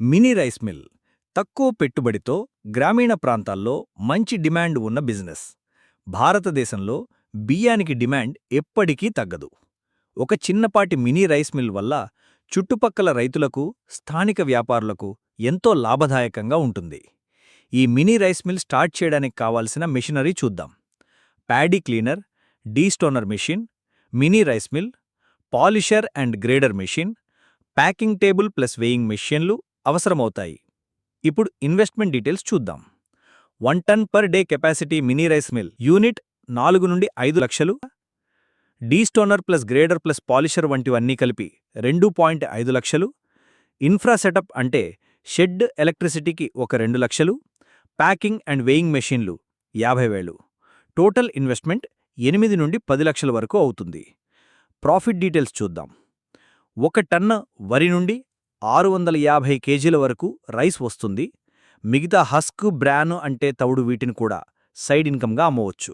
Mini rice mill తక్కువ పెట్టుబడితో గ్రామీణ ప్రాంతాల్లో మంచి డిమాండ్ ఉన్న బిజినెస్. భారతదేశంలో బియ్యానికి డిమాండ్ ఎప్పటికీ తగ్గదు. ఒక చిన్నపాటి మినీ రైస్ మిల్ వల్ల చుట్టుపక్కల రైతులకు స్థానిక వ్యాపారులకు ఎంతో లాభదాయకంగా ఉంటుంది. ఈ మినీ రైస్ మిల్ స్టార్ట్ చేయడానికి కావాల్సిన మెషినరీ చూద్దాం. Paddy cleaner destoner machine mini rice mill polisher and grader machine packing table plus weighing మెషిన్లు అవసరమవుతాయి. ఇప్పుడు ఇన్వెస్ట్మెంట్ డీటెయిల్స్ చూద్దాం. One ton per day capacity mini rice mill unit నాలుగు నుండి ఐదు లక్షలు. Destoner plus grader plus polisher వంటివన్నీ కలిపి రెండు పాయింట్ ఐదు లక్షలు. ఇన్ఫ్రా సెటప్ అంటే షెడ్ ఎలక్ట్రిసిటీకి ఒక రెండు లక్షలు. ప్యాకింగ్ అండ్ వేయింగ్ మెషిన్లు యాభై వేలు. టోటల్ ఇన్వెస్ట్మెంట్ ఎనిమిది నుండి పది లక్షల వరకు అవుతుంది. ప్రాఫిట్ డీటెయిల్స్ చూద్దాం. ఒక టన్ను వరి నుండి ఆరు వందల యాభై కేజీల వరకు రైస్ వస్తుంది. మిగతా హస్క్ బ్రాను అంటే తవుడు వీటిని కూడా సైడ్ ఇన్కమ్గా అమ్మవచ్చు.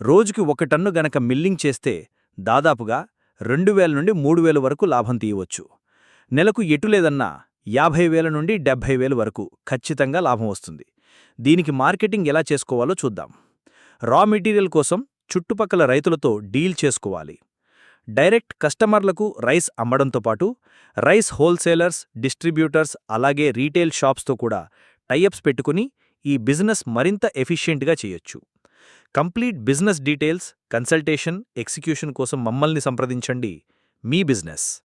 రోజుకి ఒక టన్ను గనక మిల్లింగ్ చేస్తే దాదాపుగా రెండు వేల నుండి మూడు వేల వరకు లాభం తీయవచ్చు. నెలకు ఎటు లేదన్నా యాభై వేల నుండి డెబ్భై వేల వరకు ఖచ్చితంగా లాభం వస్తుంది. దీనికి మార్కెటింగ్ ఎలా చేసుకోవాలో చూద్దాం. రా మెటీరియల్ కోసం చుట్టుపక్కల రైతులతో డీల్ చేసుకోవాలి. డైరెక్ట్ కస్టమర్లకు రైస్ అమ్మడంతో పాటు రైస్ హోల్సేలర్స్ డిస్ట్రిబ్యూటర్స్ అలాగే రీటైల్ షాప్స్తో కూడా టైఅప్స్ పెట్టుకుని ఈ బిజినెస్ మరింత ఎఫిషియెంట్గా చేయొచ్చు. Complete business details consultation execution కోసం మమ్మల్ని సంప్రదించండి. మీ బిజినెస్.